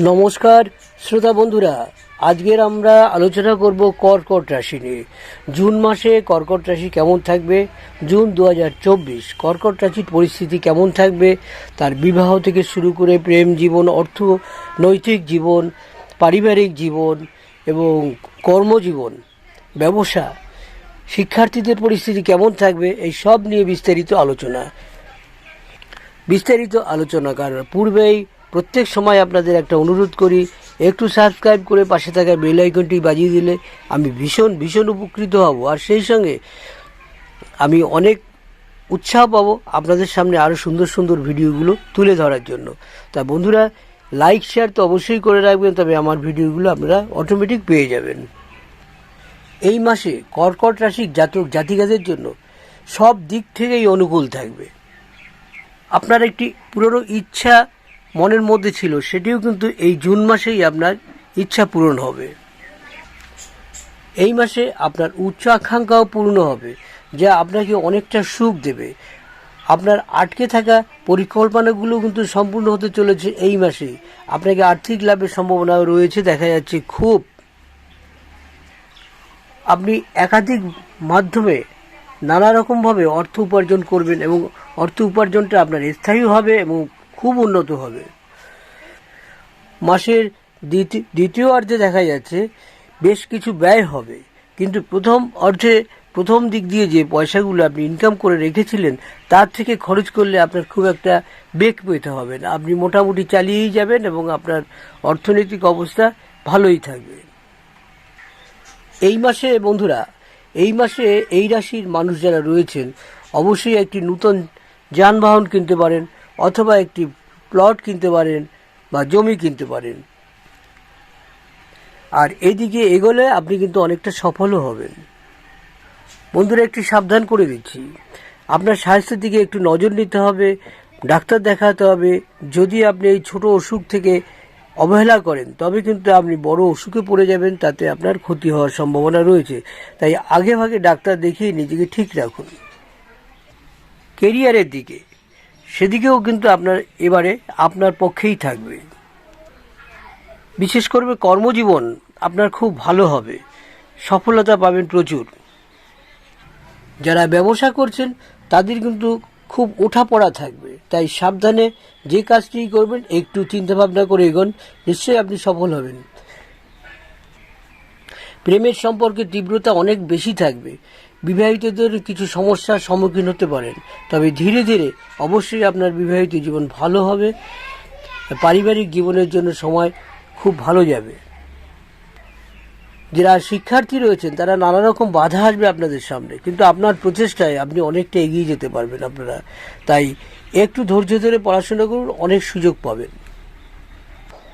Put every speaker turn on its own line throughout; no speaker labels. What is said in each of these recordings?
নমস্কার, শ্রোতা বন্ধুরা, আজকের আমরা আলোচনা করব কর্কট রাশি নিয়ে। জুন মাসে কর্কট রাশি কেমন থাকবে? জুন দু হাজার চব্বিশ, কর্কট রাশির পরিস্থিতি কেমন থাকবে? তার বিবাহ থেকে শুরু করে প্রেম জীবন, অর্থ, নৈতিক জীবন, পারিবারিক জীবন এবং কর্মজীবন। ব্যবসা। শিক্ষার্থীদের পরিস্থিতি কেমন থাকবে, এই সব নিয়ে বিস্তারিত আলোচনা। বিস্তারিত আলোচনা করার পূর্বেই প্রত্যেক সময় আপনাদের একটা অনুরোধ করি, একটু সাবস্ক্রাইব করে পাশে থাকা বেল আইকনটি বাজিয়ে দিলে আমি ভীষণ ভীষণ উপকৃত হব। আর সেই সঙ্গে আমি অনেক উৎসাহ পাবো আপনাদের সামনে আরও সুন্দর সুন্দর ভিডিওগুলো তুলে ধরার জন্য। তা বন্ধুরা লাইক শেয়ার তো অবশ্যই করে রাখবেন, তবে আমার ভিডিওগুলো আপনারা অটোমেটিক পেয়ে যাবেন। এই মাসে কর্কট রাশির জাতক জাতিকাদের জন্য সব দিক থেকেই অনুকূল থাকবে। আপনার একটি পুরনো ইচ্ছা মনের মধ্যে ছিল, সেটিও কিন্তু এই জুন মাসেই আপনার ইচ্ছা পূরণ হবে। এই মাসে আপনার উচ্চ আকাঙ্ক্ষাও পূর্ণ হবে, যা আপনাকে অনেকটা সুখ দেবে। আপনার আটকে থাকা পরিকল্পনাগুলো কিন্তু সম্পূর্ণ হতে চলেছে এই মাসেই। আপনাকে আর্থিক লাভের সম্ভাবনাও রয়েছে, দেখা যাচ্ছে খুব। আপনি একাধিক মাধ্যমে নানা রকমভাবে অর্থ উপার্জন করবেন এবং অর্থ উপার্জনটা আপনার স্থায়ী হবে এবং খুব উন্নত হবে। মাসের দ্বিতীয় অর্ধে দেখা যাচ্ছে বেশ কিছু ব্যয় হবে। কিন্তু প্রথম অর্ধে প্রথম দিক দিয়ে যে পয়সাগুলো আপনি ইনকাম করে রেখেছিলেন, তার থেকে খরচ করলে আপনার খুব একটা বেগ পেতে হবে না। আপনি মোটামুটি চালিয়েই যাবেন এবং আপনার অর্থনৈতিক অবস্থা ভালোই থাকবে। এই মাসে, বন্ধুরা, এই মাসে এই রাশির মানুষ যারা রয়েছেন, অবশ্যই একটি নূতন যানবাহন কিনতে পারেন অথবা একটি প্লট কিনতে পারেন বা জমি কিনতে পারেন। আর এদিকে এগোলে আপনি কিন্তু অনেকটা সফলও হবেন। বন্ধুরা, একটি সাবধান করে দিচ্ছি। আপনার স্বাস্থ্যের দিকে একটু নজর নিতে হবে, ডাক্তার দেখাতে হবে। যদি আপনি এই ছোট অসুখ থেকে অবহেলা করেন, তবে কিন্তু আপনি বড় অসুখে পড়ে যাবেন, তাতে আপনার ক্ষতি হওয়ার সম্ভাবনা রয়েছে। তাই আগে ভাগে ডাক্তার দেখিয়ে নিজেকে ঠিক রাখুন। কেরিয়ারের দিকে, সেদিকেও কিন্তু আপনার, এবারে আপনার পক্ষেই থাকবে। বিশেষ করে কর্মজীবন আপনার খুব ভালো হবে। সফলতা পাবেন প্রচুর। যারা ব্যবসা করছেন, তাদের কিন্তু খুব ওঠাপড়া থাকবে। তাই সাবধানে যে কাজটি করবেন, একটু চিন্তা ভাবনা করে এগোন, নিশ্চয়ই আপনি সফল হবেন। প্রেমের সম্পর্কে তীব্রতা অনেক বেশি থাকবে। বিবাহিতদের কিছু সমস্যার সম্মুখীন হতে পারেন। তবে ধীরে ধীরে অবশ্যই আপনার বিবাহিত জীবন ভালো হবে। পারিবারিক জীবনের জন্য সময় খুব ভালো যাবে। যারা শিক্ষার্থী রয়েছেন, তারা নানা রকম বাধা আসবে আপনাদের সামনে। কিন্তু আপনার প্রচেষ্টায় আপনি অনেকটা এগিয়ে যেতে পারবেন আপনারা। তাই একটু ধৈর্য ধরে পড়াশোনা করুন, অনেক সুযোগ পাবেন।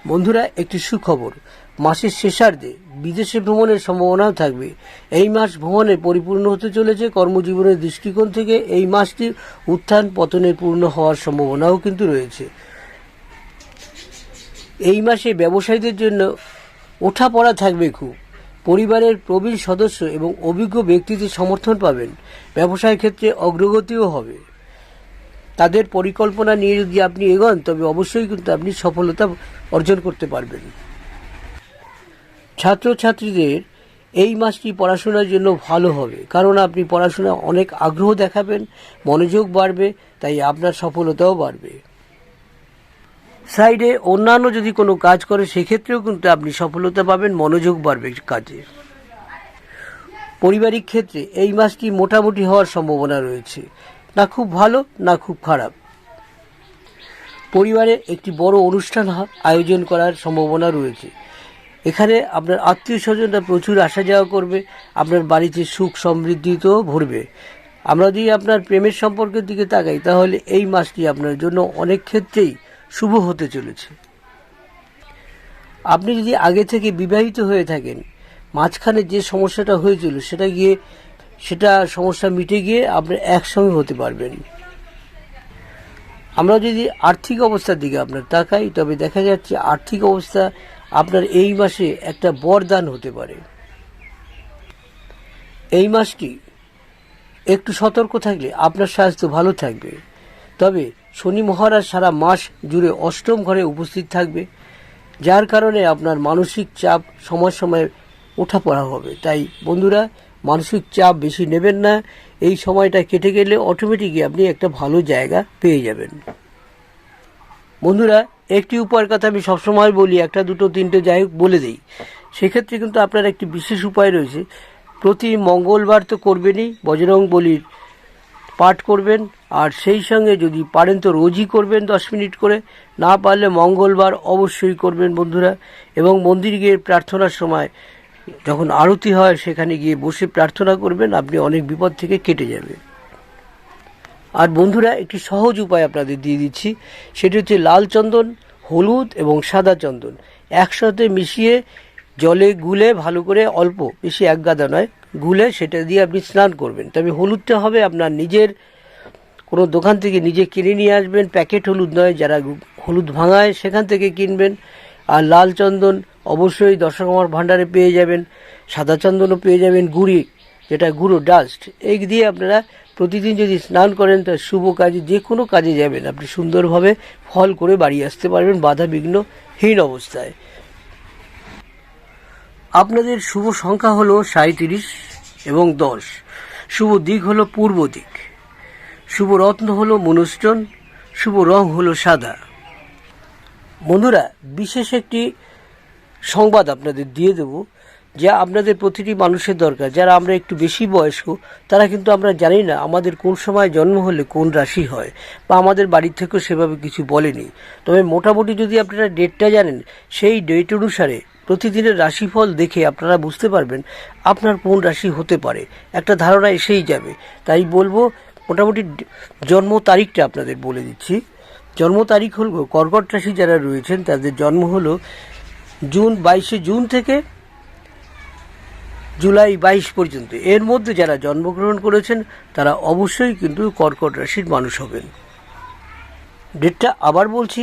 বন্ধুরা, একটি সুখবর। মাসের শেষার্ধে বিদেশে ভ্রমণের সম্ভাবনাও থাকবে। এই মাস ভ্রমণে পরিপূর্ণ হতে চলেছে কর্মজীবনের দৃষ্টিকোণ থেকে। এই মাসটি উত্থান পতনে পূর্ণ হওয়ার সম্ভাবনাও কিন্তু রয়েছে। এই মাসে ব্যবসায়ীদের জন্য ওঠাপড়া থাকবে খুব। পরিবারের প্রবীণ সদস্য এবং অভিজ্ঞ ব্যক্তিদের সমর্থন পাবেন। ব্যবসায় ক্ষেত্রে অগ্রগতিও হবে। তাদের পরিকল্পনা নিয়ে যদি আপনি এগোন, তবে অবশ্যই কিন্তু আপনি সফলতা অর্জন করতে পারবেন। ছাত্রছাত্রীদের এই মাসটি পড়াশোনার জন্য ভালো হবে, কারণ আপনি পড়াশোনা অনেক আগ্রহ দেখাবেন, মনোযোগ বাড়বে, তাই আপনার সফলতাও বাড়বে। সাইডে অন্যান্য যদি কোনো কাজ করে, সেক্ষেত্রেও কিন্তু আপনি সফলতা পাবেন, মনোযোগ বাড়বে কাজে। পারিবারিক ক্ষেত্রে এই মাসটি মোটামুটি হওয়ার সম্ভাবনা রয়েছে। না খুব ভালো, না খুব খারাপ। পরিবারে একটি বড় অনুষ্ঠান আয়োজন করার সম্ভাবনা রয়েছে। এখানে আপনার আত্মীয় স্বজনরা প্রচুর আসা যাওয়া করবে, আপনার বাড়িতে সুখ সমৃদ্ধিতেও ভরবে। আমরা যদি আপনার প্রেমের সম্পর্কের দিকে তাকাই, তাহলে এই মাসটি আপনার জন্য অনেক ক্ষেত্রেই শুভ হতে চলেছে। আপনি যদি আগে থেকে বিবাহিত হয়ে থাকেন, মাঝখানে যে সমস্যাটা হয়েছিল, সেটা গিয়ে, সেটা সমস্যা মিটে গিয়ে আপনি একসঙ্গে হতে পারবেন। আমরা যদি আর্থিক অবস্থার দিকে আপনার তাকাই, তবে দেখা যাচ্ছে আর্থিক অবস্থা আপনার এই মাসে একটা বরদান হতে পারে। এই মাসটি একটু সতর্ক থাকলে আপনার স্বাস্থ্য ভালো থাকবে। তবে শনি মহারাজ সারা মাস জুড়ে অষ্টম ঘরে উপস্থিত থাকবে, যার কারণে আপনার মানসিক চাপ সময় সময় ওঠা পড়া হবে। তাই বন্ধুরা, মানসিক চাপ বেশি নেবেন না। এই সময়টা কেটে গেলে অটোমেটিকই আপনি একটা ভালো জায়গা পেয়ে যাবেন। বন্ধুরা, একটি উপায়ের কথা আমি সবসময় বলি, একটা, দুটো, তিনটে, যাই হোক বলে দিই। সেক্ষেত্রে কিন্তু আপনার একটি বিশেষ উপায় রয়েছে। প্রতি মঙ্গলবার তো করবেনই, বজরং বলির পাঠ করবেন। আর সেই সঙ্গে যদি পারেন তো রোজই করবেন দশ মিনিট করে। না পারলে মঙ্গলবার অবশ্যই করবেন বন্ধুরা। এবং মন্দির গিয়ে প্রার্থনার সময় যখন আরতি হয়, সেখানে গিয়ে বসে প্রার্থনা করবেন, আপনি অনেক বিপদ থেকে কেটে যাবে। আর বন্ধুরা, একটি সহজ উপায় আপনাদের দিয়ে দিচ্ছি। সেটি হচ্ছে লাল চন্দন, হলুদ এবং সাদা চন্দন একসাথে মিশিয়ে জলে গুলে ভালো করে অল্প, বেশি এক গাদা নয়, গুলে সেটা দিয়ে আপনি স্নান করবেন। তবে হলুদটা হবে আপনার নিজের কোনো দোকান থেকে নিজে কিনে নিয়ে আসবেন, প্যাকেট হলুদ নয়, যারা হলুদ ভাঙায় সেখান থেকে কিনবেন। আর লাল চন্দন অবশ্যই দশকমার ভাণ্ডারে পেয়ে যাবেন, সাদা চন্দনও পেয়ে যাবেন, গুড়ি, যেটা গুঁড়ো, ডাস্ট এই দিয়ে আপনারা প্রতিদিন যদি স্নান করেন তার শুভ কাজে, যে কোনো কাজে যাবেন। আপনি সুন্দরভাবে ফল করে বাড়ি আসতে পারবেন বাধা বিঘ্নহীন অবস্থায়। আপনাদের শুভ সংখ্যা হলো সাঁত্রিশ এবং দশ। শুভ দিক হলো পূর্ব দিক। শুভ রত্ন হলো মনুষ্টন শুভ রং হলো সাদা। বন্ধুরা, বিশেষ একটি সংবাদ আপনাদের দিয়ে দেব, যা আপনাদের প্রতিটি মানুষের দরকার। যারা আমরা একটু বেশি বয়স্ক, তারা কিন্তু আমরা জানি না আমাদের কোন সময় জন্ম হলে কোন রাশি হয়, বা আমাদের বাড়ির থেকেও সেভাবে কিছু বলেনি। তবে মোটামুটি যদি আপনারা ডেটটা জানেন, সেই ডেট অনুসারে প্রতিদিনের রাশিফল দেখে আপনারা বুঝতে পারবেন আপনার কোন রাশি হতে পারে। একটা ধারণা এসেই যাবে। তাই বলব মোটামুটি জন্ম তারিখটা আপনাদের বলে দিচ্ছি। জন্ম তারিখ হল কর্কট রাশি যারা রয়েছেন, তাদের জন্ম হলো জুন বাইশে জুন থেকে জুলাই বাইশ পর্যন্ত। এর মধ্যে যারা জন্মগ্রহণ করেছেন, তারা অবশ্যই কিন্তু কর্কট রাশির মানুষ হবেন। ডেটটা আবার বলছি,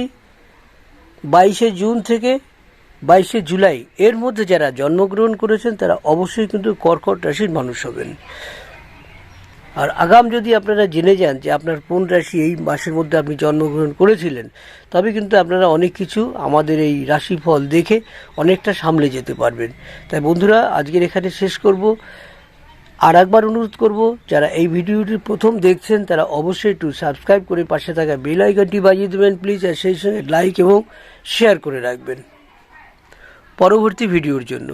বাইশে জুন থেকে বাইশে জুলাই। এর মধ্যে যারা জন্মগ্রহণ করেছেন, তারা অবশ্যই কিন্তু কর্কট রাশির মানুষ হবেন। আর আগাম যদি আপনারা জেনে যান যে আপনার কোন রাশি এই মাসের মধ্যে আপনি জন্মগ্রহণ করেছিলেন, তবে কিন্তু আপনারা অনেক কিছু আমাদের এই রাশিফল দেখে অনেকটা সামলে যেতে পারবেন। তাই বন্ধুরা, আজকের এখানে শেষ করব। আর একবার অনুরোধ করব, যারা এই ভিডিওটি প্রথম দেখছেন, তারা অবশ্যই একটু সাবস্ক্রাইব করে পাশে থাকা বেল আইকনটি বাজিয়ে দেবেন, প্লিজ, আর সেই সঙ্গে লাইক এবং শেয়ার করে রাখবেন। পরবর্তী ভিডিওর জন্য।